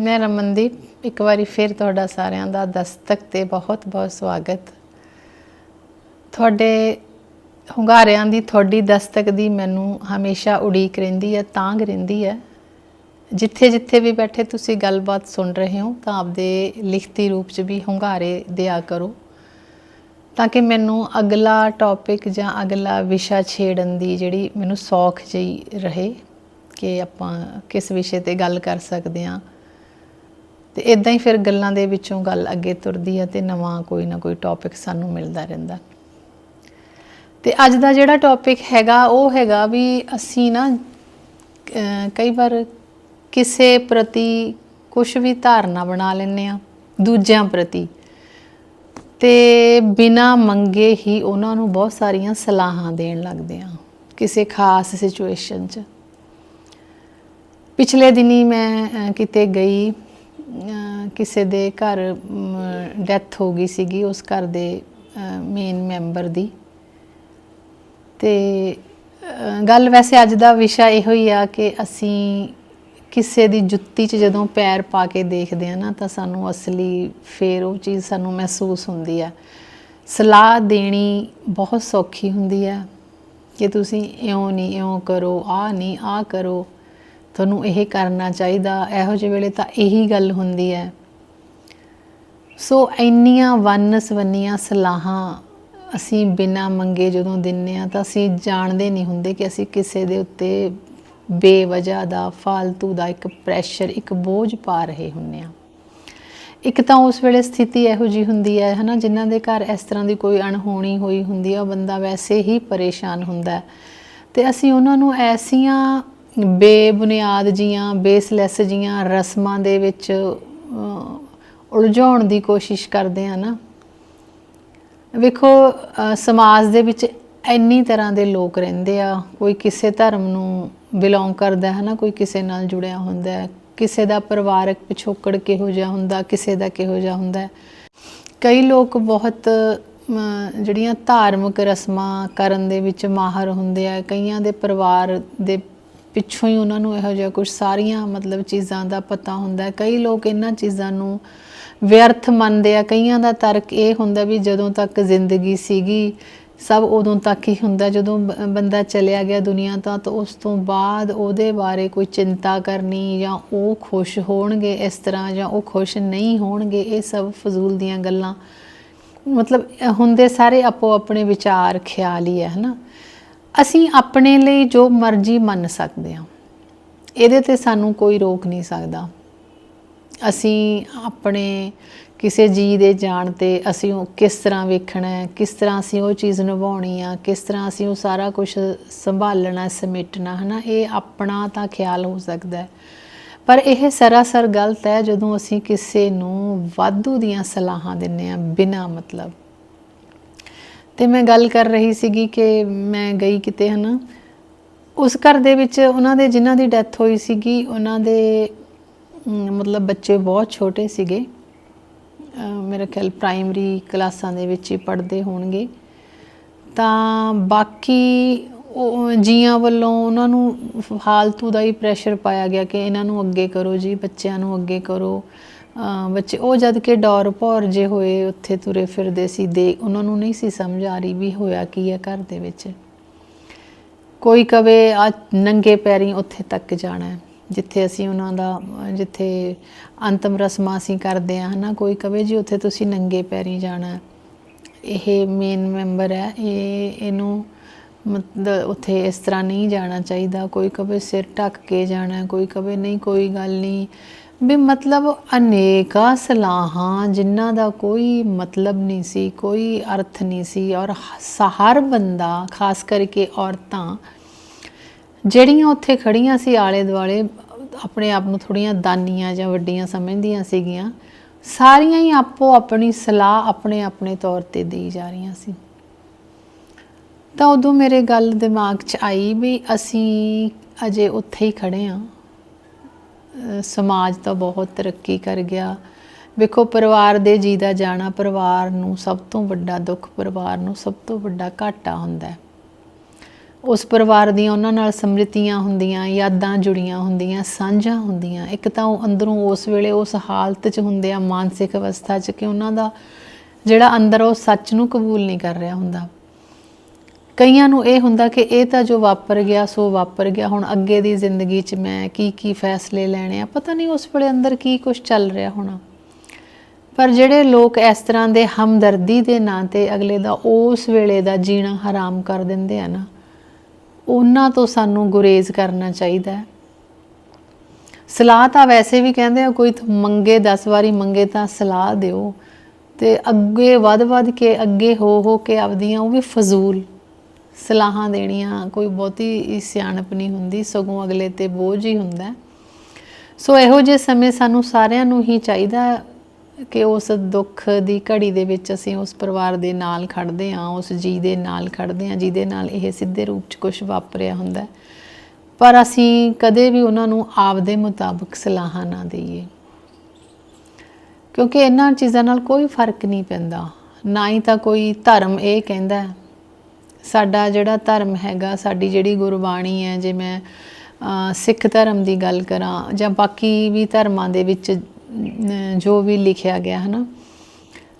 ਮੈਂ ਰਮਨਦੀਪ, ਇੱਕ ਵਾਰੀ ਫਿਰ ਤੁਹਾਡਾ ਸਾਰਿਆਂ ਦਾ ਦਸਤਕ ਤੇ ਬਹੁਤ-ਬਹੁਤ ਸਵਾਗਤ। ਤੁਹਾਡੇ ਹੁੰਗਾਰਿਆਂ ਦੀ ਤੁਹਾਡੀ ਦਸਤਕ ਦੀ ਮੈਨੂੰ ਹਮੇਸ਼ਾ ਉਡੀਕ ਰਹਿੰਦੀ ਹੈ, ਤਾਂਗ ਰਹਿੰਦੀ ਹੈ। ਜਿੱਥੇ ਜਿੱਥੇ ਵੀ ਬੈਠੇ ਤੁਸੀਂ ਗੱਲਬਾਤ ਸੁਣ ਰਹੇ ਹੋ, ਤਾਂ ਆਪਦੇ ਲਿਖਤੀ ਰੂਪ 'ਚ ਵੀ ਹੁੰਗਾਰੇ ਦਿਆ ਕਰੋ। ਤਾਂ ਕਿ ਮੈਨੂੰ ਅਗਲਾ ਟੌਪਿਕ ਜਾਂ ਅਗਲਾ ਵਿਸ਼ਾ ਛੇੜਨ ਦੀ ਜਿਹੜੀ ਮੈਨੂੰ ਸੌਖ ਜਿਹੀ ਰਹੇ, ਕਿ ਆਪਾਂ ਕਿਸ ਵਿਸ਼ੇ ਤੇ ਗੱਲ ਕਰ ਸਕਦੇ ਹਾਂ। ਤੇ ਇਦਾਂ ਹੀ ਫਿਰ ਗੱਲਾਂ ਦੇ ਵਿੱਚੋਂ ਗੱਲ ਅੱਗੇ ਤੁਰਦੀ ਹੈ ਤੇ ਨਵਾਂ ਕੋਈ ਨਾ ਕੋਈ ਟੌਪਿਕ ਸਾਨੂੰ ਮਿਲਦਾ ਰਹਿੰਦਾ। ਤੇ ਅੱਜ ਦਾ ਜਿਹੜਾ ਟੌਪਿਕ ਹੈਗਾ, ਉਹ ਹੈਗਾ ਵੀ ਅਸੀਂ ਨਾ ਕਈ ਵਾਰ ਕਿਸੇ ਪ੍ਰਤੀ ਕੁਝ ਵੀ ਧਾਰਨਾ ਬਣਾ ਲੈਂਦੇ ਆ ਦੂਜਿਆਂ ਪ੍ਰਤੀ। ਤੇ ਬਿਨਾ ਮੰਗੇ ਹੀ ਉਹਨਾਂ ਨੂੰ ਬਹੁਤ ਸਾਰੀਆਂ ਸਲਾਹਾਂ ਦੇਣ ਲੱਗਦੇ ਆ ਕਿਸੇ ਖਾਸ ਸਿਚੁਏਸ਼ਨ 'ਚ। ਪਿਛਲੇ ਦਿਨੀ ਮੈਂ ਕਿਤੇ ਗਈ ਕਿਸੇ ਦੇ ਘਰ ਡੈਥ ਹੋ ਗਈ ਸੀਗੀ, ਉਸ ਘਰ ਦੇ ਮੇਨ ਮੈਂਬਰ ਦੀ। ਤੇ ਗੱਲ ਵੈਸੇ ਅੱਜ ਦਾ ਵਿਸ਼ਾ ਇਹੋ ਹੀ ਆ ਕਿ ਅਸੀਂ ਕਿਸੇ ਦੀ ਜੁੱਤੀ 'ਚ ਜਦੋਂ ਪੈਰ ਪਾ ਕੇ ਦੇਖਦੇ ਆ ਨਾ, ਤਾਂ ਸਾਨੂੰ ਅਸਲੀ ਫੇਰ ਉਹ ਚੀਜ਼ ਸਾਨੂੰ ਮਹਿਸੂਸ ਹੁੰਦੀ ਆ। ਸਲਾਹ ਦੇਣੀ ਬਹੁਤ ਸੌਖੀ ਹੁੰਦੀ ਆ ਕਿ ਤੁਸੀਂ ਇਉਂ ਨਹੀਂ ਇਉਂ ਕਰੋ ਆ ਨਹੀਂ ਆ ਕਰੋ। ਤੁਹਾਨੂੰ ਇਹ ਕਰਨਾ ਚਾਹੀਦਾ, ਇਹੋ ਜਿਹੇ ਵੇਲੇ ਤਾਂ ਇਹੀ ਗੱਲ ਹੁੰਦੀ ਹੈ। ਸੋ ਇੰਨੀਆਂ ਵੰਨ-ਸਵੰਨੀਆਂ ਸਲਾਹਾਂ ਅਸੀਂ ਬਿਨਾਂ ਮੰਗੇ ਜਦੋਂ ਦਿੰਨੇ ਆ, ਤਾਂ ਅਸੀਂ ਜਾਣਦੇ ਨਹੀਂ ਹੁੰਦੇ ਕਿ ਅਸੀਂ ਕਿਸੇ ਦੇ ਉੱਤੇ ਬੇਵਜ੍ਹਾ ਦਾ ਫालतू ਦਾ ਇੱਕ ਪ੍ਰੈਸ਼ਰ ਇੱਕ ਬੋਝ ਪਾ ਰਹੇ ਹੁੰਨੇ ਆ। ਇੱਕ ਤਾਂ ਉਸ ਵੇਲੇ ਸਥਿਤੀ ਇਹੋ ਜੀ ਹੁੰਦੀ ਹੈ, ਹਨਾ, ਜਿਨ੍ਹਾਂ ਦੇ ਘਰ ਇਸ ਤਰ੍ਹਾਂ ਦੀ ਕੋਈ ਅਣਹੋਣੀ ਹੋਈ ਹੁੰਦੀ ਹੈ ਉਹ ਬੰਦਾ ਵੈਸੇ ਹੀ ਪਰੇਸ਼ਾਨ ਹੁੰਦਾ ਹੈ। ਤੇ ਅਸੀਂ ਉਹਨਾਂ ਨੂੰ ਐਸੀਆਂ ਬੇਬੁਨਿਆਦ ਜੀਆਂ, ਬੇਸਲੈਸ ਜੀਆਂ ਰਸਮਾਂ ਦੇ ਵਿੱਚ ਉਲਝਾਉਣ ਦੀ ਕੋਸ਼ਿਸ਼ ਕਰਦੇ ਆ ਨਾ। ਵੇਖੋ ਸਮਾਜ ਦੇ ਵਿੱਚ ਇੰਨੀ ਤਰ੍ਹਾਂ ਦੇ ਲੋਕ ਰਹਿੰਦੇ ਆ, ਕੋਈ ਕਿਸੇ ਧਰਮ ਨੂੰ ਬਿਲੋਂਗ ਕਰਦਾ ਹੈ ਨਾ, ਕੋਈ ਕਿਸੇ ਨਾਲ ਜੁੜਿਆ ਹੁੰਦਾ ਹੈ, ਕਿਸੇ ਦਾ ਪਰਿਵਾਰਕ ਪਿਛੋਕੜ ਕਿਹੋ ਜਿਹਾ ਹੁੰਦਾ, ਕਿਸੇ ਦਾ ਕਿਹੋ ਜਿਹਾ ਹੁੰਦਾ ਕਈ ਲੋਕ ਬਹੁਤ ਜਿਹੜੀਆਂ ਧਾਰਮਿਕ ਰਸਮਾਂ ਕਰਨ ਦੇ ਵਿੱਚ ਮਾਹਰ ਹੁੰਦੇ ਆ, ਕਈਆਂ ਦੇ ਪਰਿਵਾਰ ਦੇ ਪਿੱਛੋਂ ਹੀ ਉਹਨਾਂ ਨੂੰ ਇਹੋ ਜਿਹਾ ਕੁਝ ਸਾਰੀਆਂ ਮਤਲਬ ਚੀਜ਼ਾਂ ਦਾ ਪਤਾ ਹੁੰਦਾ ਕਈ ਲੋਕ ਇਹਨਾਂ ਚੀਜ਼ਾਂ ਨੂੰ ਵਿਅਰਥ ਮੰਨਦੇ ਆ। ਕਈਆਂ ਦਾ ਤਰਕ ਇਹ ਹੁੰਦਾ ਵੀ ਜਦੋਂ ਤੱਕ ਜ਼ਿੰਦਗੀ ਸੀਗੀ, ਸਭ ਉਦੋਂ ਤੱਕ ਹੀ ਹੁੰਦਾ। ਜਦੋਂ ਬ- ਬੰਦਾ ਚਲਿਆ ਗਿਆ ਦੁਨੀਆ ਤੋਂ, ਤਾਂ ਉਸ ਤੋਂ ਬਾਅਦ ਉਹਦੇ ਬਾਰੇ ਕੋਈ ਚਿੰਤਾ ਕਰਨੀ ਜਾਂ ਉਹ ਖੁਸ਼ ਹੋਣਗੇ ਇਸ ਤਰ੍ਹਾਂ ਜਾਂ ਉਹ ਖੁਸ਼ ਨਹੀਂ ਹੋਣਗੇ, ਇਹ ਸਭ ਫਜ਼ੂਲ ਦੀਆਂ ਗੱਲਾਂ। ਮਤਲਬ ਹੁੰਦੇ ਸਾਰੇ ਆਪੋ ਆਪਣੇ ਵਿਚਾਰ, ਖਿਆਲ ਹੀ ਹੈ ਹਨਾ ਅਸੀਂ ਆਪਣੇ ਲਈ ਜੋ ਮਰਜ਼ੀ ਮੰਨ ਸਕਦੇ ਹਾਂ। ਇਹਦੇ ਤੇ ਸਾਨੂੰ ਕੋਈ ਰੋਕ ਨਹੀਂ ਸਕਦਾ। ਅਸੀਂ ਆਪਣੇ ਕਿਸੇ ਜੀ ਦੇ ਜਾਣ ਤੇ ਅਸੀਂ ਉਹ ਕਿਸ ਤਰ੍ਹਾਂ ਵੇਖਣਾ ਹੈ, ਕਿਸ ਤਰ੍ਹਾਂ ਅਸੀਂ ਉਹ ਚੀਜ਼ ਨਿਭਾਉਣੀ ਆ, ਕਿਸ ਤਰ੍ਹਾਂ ਅਸੀਂ ਉਹ ਸਾਰਾ ਕੁਝ ਸੰਭਾਲਣਾ, ਸਮੇਟਣਾ, ਹਨਾ, ਇਹ ਆਪਣਾ ਤਾਂ ਖਿਆਲ ਹੋ ਸਕਦਾ ਹੈ। ਪਰ ਇਹ ਸਰਾਸਰ ਗਲਤ ਹੈ ਜਦੋਂ ਅਸੀਂ ਕਿਸੇ ਨੂੰ ਵਾਧੂ ਦੀਆਂ ਸਲਾਹਾਂ ਦਿੰਨੇ ਆ ਬਿਨਾ ਮਤਲਬ। ਤੇ ਮੈਂ ਗੱਲ ਕਰ ਰਹੀ ਸੀਗੀ ਕਿ ਮੈਂ ਗਈ ਕਿਤੇ ਹਨਾ। ਉਸ ਘਰ ਦੇ ਵਿੱਚ ਉਹਨਾਂ ਦੇ ਜਿਨ੍ਹਾਂ ਦੀ ਡੈਥ ਹੋਈ ਸੀਗੀ ਉਹਨਾਂ ਦੇ ਮਤਲਬ ਬੱਚੇ ਬਹੁਤ ਛੋਟੇ ਸੀਗੇ। ਅਹ, ਮੇਰਾ ਖਿਆਲ ਪ੍ਰਾਇਮਰੀ ਕਲਾਸਾਂ ਦੇ ਵਿੱਚ ਹੀ ਪੜ੍ਹਦੇ ਹੋਣਗੇ। ਤਾਂ ਬਾਕੀ ਉਹ ਜੀਆਂ ਵੱਲੋਂ ਉਹਨਾਂ ਨੂੰ ਫਾਲਤੂ ਦਾ ਹੀ ਪ੍ਰੈਸ਼ਰ ਪਾਇਆ ਗਿਆ ਕਿ ਇਹਨਾਂ ਨੂੰ ਅੱਗੇ ਕਰੋ ਜੀ ਬੱਚਿਆਂ ਨੂੰ ਅੱਗੇ ਕਰੋ। ਬੱਚੇ, ਉਹ ਜਦ ਕਿ ਡੌਰ ਭੌਰ ਜੇ ਹੋਏ, ਉੱਥੇ ਤੁਰੇ ਫਿਰਦੇ ਸੀ, ਦੇ ਉਹਨਾਂ ਨੂੰ ਨਹੀਂ ਸੀ ਸਮਝ ਆ ਰਹੀ ਵੀ ਹੋਇਆ ਕੀ ਹੈ ਘਰ ਦੇ ਵਿੱਚ। ਕੋਈ ਕਵੇ, ਆ ਨੰਗੇ ਪੈਰੀ ਉੱਥੇ ਤੱਕ ਜਾਣਾ ਹੈ। ਜਿੱਥੇ ਅਸੀਂ ਉਹਨਾਂ ਦਾ, ਜਿੱਥੇ ਅੰਤਮ ਰਸਮਾਂ ਅਸੀਂ ਕਰਦੇ ਆ ਹਨਾ? ਕੋਈ ਕਵੇ ਜੀ, ਉੱਥੇ ਤੁਸੀਂ ਨੰਗੇ ਪੈਰੀ ਜਾਣਾ ਇਹ ਮੇਨ ਮੈਂਬਰ ਹੈ। ਇਹ, ਇਹਨੂੰ ਮਤਲਬ ਉੱਥੇ ਇਸ ਤਰ੍ਹਾਂ ਨਹੀਂ ਜਾਣਾ ਚਾਹੀਦਾ। ਕੋਈ ਕਵੇ ਸਿਰ ਢੱਕ ਕੇ ਜਾਣਾ ਕੋਈ ਕਵੇ ਨਹੀਂ, ਕੋਈ ਗੱਲ ਨਹੀਂ। ਵੀ ਮਤਲਬ ਅਨੇਕਾਂ ਸਲਾਹਾਂ, ਜਿਨ੍ਹਾਂ ਦਾ ਕੋਈ ਮਤਲਬ ਨਹੀਂ ਸੀ, ਕੋਈ ਅਰਥ ਨਹੀਂ ਸੀ, ਔਰ ਹ- ਹਰ ਬੰਦਾ, ਖਾਸ ਕਰਕੇ ਔਰਤਾਂ, ਜਿਹੜੀਆਂ ਉੱਥੇ ਖੜੀਆਂ ਸੀ ਆਲੇ ਦੁਆਲੇ ਆਪਣੇ ਆਪ ਨੂੰ ਥੋੜੀਆਂ ਦਾਨੀਆਂ ਜਾਂ ਵੱਡੀਆਂ ਸਮਝਦੀਆਂ ਸੀਗੀਆਂ, ਸਾਰੀਆਂ ਹੀ ਆਪੋ ਆਪਣੀ ਸਲਾਹ ਆਪਣੇ ਆਪਣੇ ਤੌਰ ਤੇ ਦੇਈ ਜਾ ਰਹੀਆਂ ਸੀ। ਤਾਂ ਉਦੋਂ ਮੇਰੇ ਗੱਲ ਦਿਮਾਗ 'ਚ ਆਈ ਵੀ ਅਸੀਂ ਅਜੇ ਉੱਥੇ ਹੀ ਖੜੇ ਆ ਸਮਾਜ ਤਾਂ ਬਹੁਤ ਤਰੱਕੀ ਕਰ ਗਿਆ। ਵੇਖੋ, ਪਰਿਵਾਰ ਦੇ ਜੀ ਦਾ ਜਾਣਾ ਪਰਿਵਾਰ ਨੂੰ ਸਭ ਤੋਂ ਵੱਡਾ ਦੁੱਖ, ਪਰਿਵਾਰ ਨੂੰ ਸਭ ਤੋਂ ਵੱਡਾ ਘਾਟਾ ਹੁੰਦਾ ਹੈ। ਉਸ ਪਰਿਵਾਰ ਦੀਆਂ ਉਹਨਾਂ ਨਾਲ ਸਮ੍ਰਿਤੀਆਂ ਹੁੰਦੀਆਂ, ਯਾਦਾਂ ਜੁੜੀਆਂ ਹੁੰਦੀਆਂ, ਸਾਂਝਾਂ ਹੁੰਦੀਆਂ। ਇੱਕ ਤਾਂ ਉਹ ਅੰਦਰੋਂ ਉਸ ਵੇਲੇ ਉਸ ਹਾਲਤ 'ਚ ਹੁੰਦੇ ਆ, ਮਾਨਸਿਕ ਅਵਸਥਾ 'ਚ ਕਿ ਉਹਨਾਂ ਦਾ ਜਿਹੜਾ ਅੰਦਰ ਉਹ ਸੱਚ ਨੂੰ ਕਬੂਲ ਨਹੀਂ ਕਰ ਰਿਹਾ ਹੁੰਦਾ। ਕਈਆਂ ਨੂੰ ਇਹ ਹੁੰਦਾ ਕਿ ਇਹ ਤਾਂ ਜੋ ਵਾਪਰ ਗਿਆ, ਸੋ ਵਾਪਰ ਗਿਆ। ਹੁਣ ਅੱਗੇ ਦੀ ਜ਼ਿੰਦਗੀ 'ਚ ਮੈਂ ਕੀ ਕੀ ਫੈਸਲੇ ਲੈਣੇ ਆ? ਪਤਾ ਨਹੀਂ ਉਸ ਵੇਲੇ ਅੰਦਰ ਕੀ ਕੁਝ ਚੱਲ ਰਿਹਾ ਹੋਣਾ। ਪਰ ਜਿਹੜੇ ਲੋਕ ਇਸ ਤਰ੍ਹਾਂ ਦੇ ਹਮਦਰਦੀ ਦੇ ਨਾਂ ਤੇ ਅਗਲੇ ਦਾ ਉਸ ਵੇਲੇ ਦਾ ਜੀਣਾ ਹਰਾਮ ਕਰ ਦਿੰਦੇ ਆ ਨਾ, ਉਹਨਾਂ ਤੋਂ ਸਾਨੂੰ ਗੁਰੇਜ਼ ਕਰਨਾ ਚਾਹੀਦਾ ਹੈ। ਸਲਾਹ ਤਾਂ ਵੈਸੇ ਵੀ ਕਹਿੰਦੇ ਆ, ਕੋਈ ਮੰਗੇ 10 ਵਾਰੀ ਮੰਗੇ ਤਾਂ ਸਲਾਹ ਦਿਓ। ਤੇ ਅੱਗੇ ਵੱਧ-ਵੱਧ ਕੇ ਅੱਗੇ ਹੋ ਹੋ ਕੇ ਆਪਦੀਆਂ ਉਹ ਵੀ ਫਜ਼ੂਲ ਸਲਾਹਾਂ ਦੇਣੀਆਂ, ਕੋਈ ਬਹੁਤੀ ਸਿਆਣਪ ਨਹੀਂ ਹੁੰਦੀ, ਸਗੋਂ ਅਗਲੇ ਤੇ ਬੋਝ ਹੀ ਹੁੰਦਾ। ਸੋ ਇਹੋ ਜਿਹੇ ਸਮੇਂ ਸਾਨੂੰ ਸਾਰਿਆਂ ਨੂੰ ਹੀ ਚਾਹੀਦਾ ਕਿ ਉਸ ਦੁੱਖ ਦੀ ਘੜੀ ਦੇ ਵਿੱਚ ਅਸੀਂ ਉਸ ਪਰਿਵਾਰ ਦੇ ਨਾਲ ਖੜਦੇ ਹਾਂ, ਉਸ ਜੀ ਦੇ ਨਾਲ ਖੜਦੇ ਹਾਂ, ਜਿਹਦੇ ਨਾਲ ਇਹ ਸਿੱਧੇ ਰੂਪ 'ਚ ਕੁਝ ਵਾਪਰਿਆ ਹੁੰਦਾ ਪਰ ਅਸੀਂ ਕਦੇ ਵੀ ਉਹਨਾਂ ਨੂੰ ਆਪਦੇ ਮੁਤਾਬਕ ਸਲਾਹਾਂ ਨਾ ਦਈਏ। ਕਿਉਂਕਿ ਇਹਨਾਂ ਚੀਜ਼ਾਂ ਨਾਲ ਕੋਈ ਫ਼ਰਕ ਨਹੀਂ ਪੈਂਦਾ। ਨਾ ਹੀ ਤਾਂ ਕੋਈ ਧਰਮ ਇਹ ਕਹਿੰਦਾ ਸਾਡਾ ਜਿਹੜਾ ਧਰਮ ਹੈਗਾ ਸਾਡੀ ਜਿਹੜੀ ਗੁਰਬਾਣੀ ਹੈ ਜੇ ਮੈਂ ਸਿੱਖ ਧਰਮ ਦੀ ਗੱਲ ਕਰਾਂ ਜਾਂ ਬਾਕੀ ਵੀ ਧਰਮਾਂ ਦੇ ਵਿੱਚ ਜੋ ਵੀ ਲਿਖਿਆ ਗਿਆ ਹੈ ਨਾ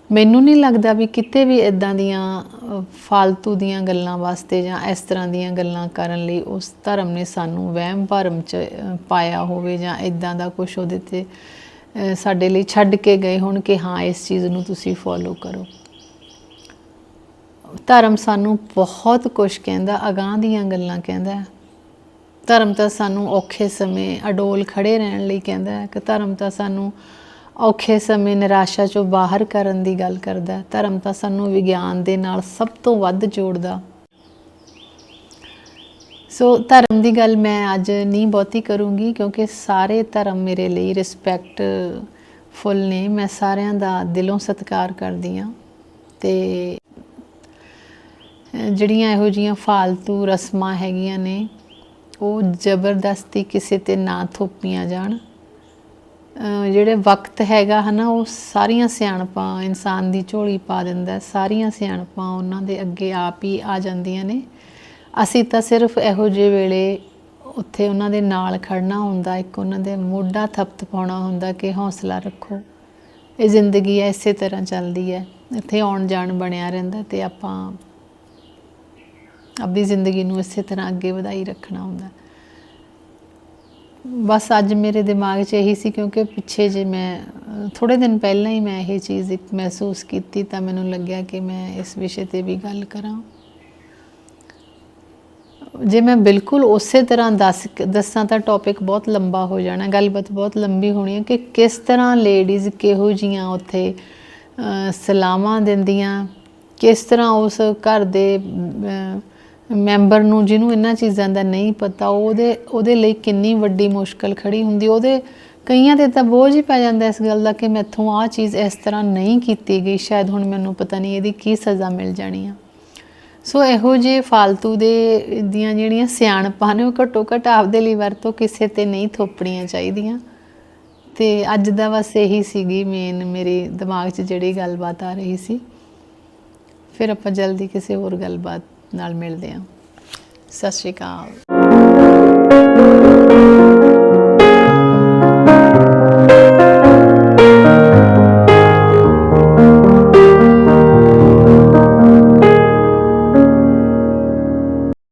ਮੈਨੂੰ ਨਹੀਂ ਲੱਗਦਾ ਵੀ ਕਿਤੇ ਵੀ ਇਦਾਂ ਦੀਆਂ ਅ, ਫਾਲਤੂ ਦੀਆਂ ਗੱਲਾਂ ਵਾਸਤੇ ਜਾਂ ਇਸ ਤਰ੍ਹਾਂ ਦੀਆਂ ਗੱਲਾਂ ਕਰਨ ਲਈ ਉਸ ਧਰਮ ਨੇ ਸਾਨੂੰ ਵਹਿਮ ਭਰਮ ਚ ਪਾਇਆ ਹੋਵੇ ਜਾਂ ਇਦਾਂ ਦਾ ਕੁਝ ਉਹਦੇ ਤੇ ਸਾਡੇ ਲਈ ਛੱਡ ਕੇ ਗਏ ਹੋਣ ਕਿ ਹਾਂ ਇਸ ਚੀਜ਼ ਨੂੰ ਤੁਸੀਂ ਫੋਲੋ ਕਰੋ। ਧਰਮ ਸਾਨੂੰ ਬਹੁਤ ਕੁਝ ਕਹਿੰਦਾ, ਅਗਾਂਹ ਦੀਆਂ ਗੱਲਾਂ ਕਹਿੰਦਾ ਧਰਮ ਤਾਂ ਸਾਨੂੰ ਔਖੇ ਸਮੇਂ ਅਡੋਲ ਖੜੇ ਰਹਿਣ ਲਈ ਕਹਿੰਦਾ ਹੈ ਕਿ ਧਰਮ ਤਾਂ ਸਾਨੂੰ ਔਖੇ ਸਮੇਂ ਨਿਰਾਸ਼ਾ ਚੋਂ ਬਾਹਰ ਕਰਨ ਦੀ ਗੱਲ ਕਰਦਾ ਧਰਮ ਤਾਂ ਸਾਨੂੰ ਵਿਗਿਆਨ ਦੇ ਨਾਲ ਸਭ ਤੋਂ ਵੱਧ ਜੋੜਦਾ। ਸੋ ਧਰਮ ਦੀ ਗੱਲ ਮੈਂ ਅੱਜ ਨਹੀਂ ਬਹੁਤੀ ਕਰੂੰਗੀ ਕਿਉਂਕਿ ਸਾਰੇ ਧਰਮ ਮੇਰੇ ਲਈ ਰਿਸਪੈਕਟ ਫੁੱਲ ਨੇ। ਮੈਂ ਸਾਰਿਆਂ ਦਾ ਦਿਲੋਂ ਸਤਿਕਾਰ ਕਰਦੀ ਹਾਂ ਤੇ ਜਿਹੜੀਆਂ ਇਹੋ ਜੀਆਂ ਫਾਲਤੂ ਰਸਮਾਂ ਹੈਗੀਆਂ ਨੇ, ਉਹ ਜ਼ਬਰਦਸਤੀ ਕਿਸੇ ਤੇ ਨਾ ਥੋਪੀਆਂ ਜਾਣ। ਜਿਹੜੇ ਵਕਤ ਹੈਗਾ ਹਨਾ, ਉਹ ਸਾਰੀਆਂ ਸਿਆਣਪਾਂ ਇਨਸਾਨ ਦੀ ਝੋਲੀ ਪਾ ਦਿੰਦਾ ਸਾਰੀਆਂ ਸਿਆਣਪਾਂ ਉਹਨਾਂ ਦੇ ਅੱਗੇ ਆਪ ਹੀ ਆ ਜਾਂਦੀਆਂ ਨੇ। ਅਸੀਂ ਤਾਂ ਸਿਰਫ ਇਹੋ ਜਿਹੇ ਵੇਲੇ ਉੱਥੇ ਉਹਨਾਂ ਦੇ ਨਾਲ ਖੜਨਾ ਹੁੰਦਾ, ਇੱਕ ਉਹਨਾਂ ਦੇ ਮੋਢਾ ਥਪਥਪਾਉਣਾ ਹੁੰਦਾ ਕਿ ਹੌਸਲਾ ਰੱਖੋ। ਇਹ ਜ਼ਿੰਦਗੀ ਹੈ ਇਸੇ ਤਰ੍ਹਾਂ ਚੱਲਦੀ ਹੈ, ਇੱਥੇ ਆਉਣ ਜਾਣ ਬਣਿਆ ਰਹਿੰਦਾ ਤੇ ਆਪਾਂ ਆਪਣੀ ਜ਼ਿੰਦਗੀ ਨੂੰ ਇਸੇ ਤਰ੍ਹਾਂ ਅੱਗੇ ਵਧਾਈ ਰੱਖਣਾ ਹੁੰਦਾ। ਬਸ ਅੱਜ ਮੇਰੇ ਦਿਮਾਗ 'ਚ ਇਹੀ ਸੀ ਕਿਉਂਕਿ ਪਿੱਛੇ ਜੇ ਮੈਂ ਅ, ਥੋੜੇ ਦਿਨ ਪਹਿਲਾਂ ਹੀ ਮੈਂ ਇਹ ਚੀਜ਼ ਇੱਕ ਮਹਿਸੂਸ ਕੀਤੀ ਤਾਂ ਮੈਨੂੰ ਲੱਗਿਆ ਕਿ ਮੈਂ ਇਸ ਵਿਸ਼ੇ ਤੇ ਵੀ ਗੱਲ ਕਰਾਂ। ਜੇ ਮੈਂ ਬਿਲਕੁਲ ਉਸੇ ਤਰ੍ਹਾਂ ਦੱਸ ਦੱਸਾਂ ਤਾਂ ਟੌਪਿਕ ਬਹੁਤ ਲੰਬਾ ਹੋ ਜਾਣਾ ਗੱਲਬਾਤ ਬਹੁਤ ਲੰਬੀ ਹੋਣੀ ਹੈ ਕਿ ਕਿਸ ਤਰ੍ਹਾਂ ਲੇਡੀਜ਼ ਕਿਹੋ ਜੀਆਂ ਉੱਥੇ ਅ, ਸਲਾਮਾਂ ਦਿੰਦੀਆਂ ਕਿਸ ਤਰ੍ਹਾਂ ਉਸ ਘਰ ਦੇ ਮੈਂਬਰ ਨੂੰ ਜਿਹਨੂੰ ਇਹਨਾਂ ਚੀਜ਼ਾਂ ਦਾ ਨਹੀਂ ਪਤਾ, ਉਹਦੇ ਉਹਦੇ ਲਈ ਕਿੰਨੀ ਵੱਡੀ ਮੁਸ਼ਕਲ ਖੜੀ ਹੁੰਦੀ। ਉਹਦੇ ਕਈਆਂ ਤੇ ਤਾਂ ਬੋਝ ਹੀ ਪੈ ਜਾਂਦਾ ਇਸ ਗੱਲ ਦਾ ਕਿ ਮੈਥੋਂ ਆਹ ਚੀਜ਼ ਇਸ ਤਰ੍ਹਾਂ ਨਹੀਂ ਕੀਤੀ ਗਈ, ਸ਼ਾਇਦ ਹੁਣ ਮੈਨੂੰ ਪਤਾ ਨਹੀਂ ਇਹਦੀ ਕੀ ਸਜ਼ਾ ਮਿਲ ਜਾਣੀ ਆ। ਸੋ ਇਹੋ ਜਿਹੇ ਫਾਲਤੂ ਦੇ ਦੀਆਂ ਜਿਹੜੀਆਂ ਸਿਆਣਪਾਂ ਨੇ, ਉਹ ਘੱਟੋ ਘੱਟ ਆਪਦੇ ਲਈ ਵਰਤੋਂ ਕਿਸੇ ਤੇ ਨਹੀਂ ਥੋਪਣੀਆਂ ਚਾਹੀਦੀਆਂ। ਤੇ ਅੱਜ ਦਾ ਬਸ ਇਹੀ ਸੀਗੀ ਮੇਨ ਮੇਰੇ ਦਿਮਾਗ 'ਚ ਜਿਹੜੀ ਗੱਲਬਾਤ ਆ ਰਹੀ ਸੀ। ਫਿਰ ਆਪਾਂ ਜਲਦੀ ਕਿਸੇ ਹੋਰ ਗੱਲਬਾਤ ਨਾਲ ਮਿਲਦੇ ਹਾਂ। ਸਤਿ ਸ਼੍ਰੀ ਅਕਾਲ।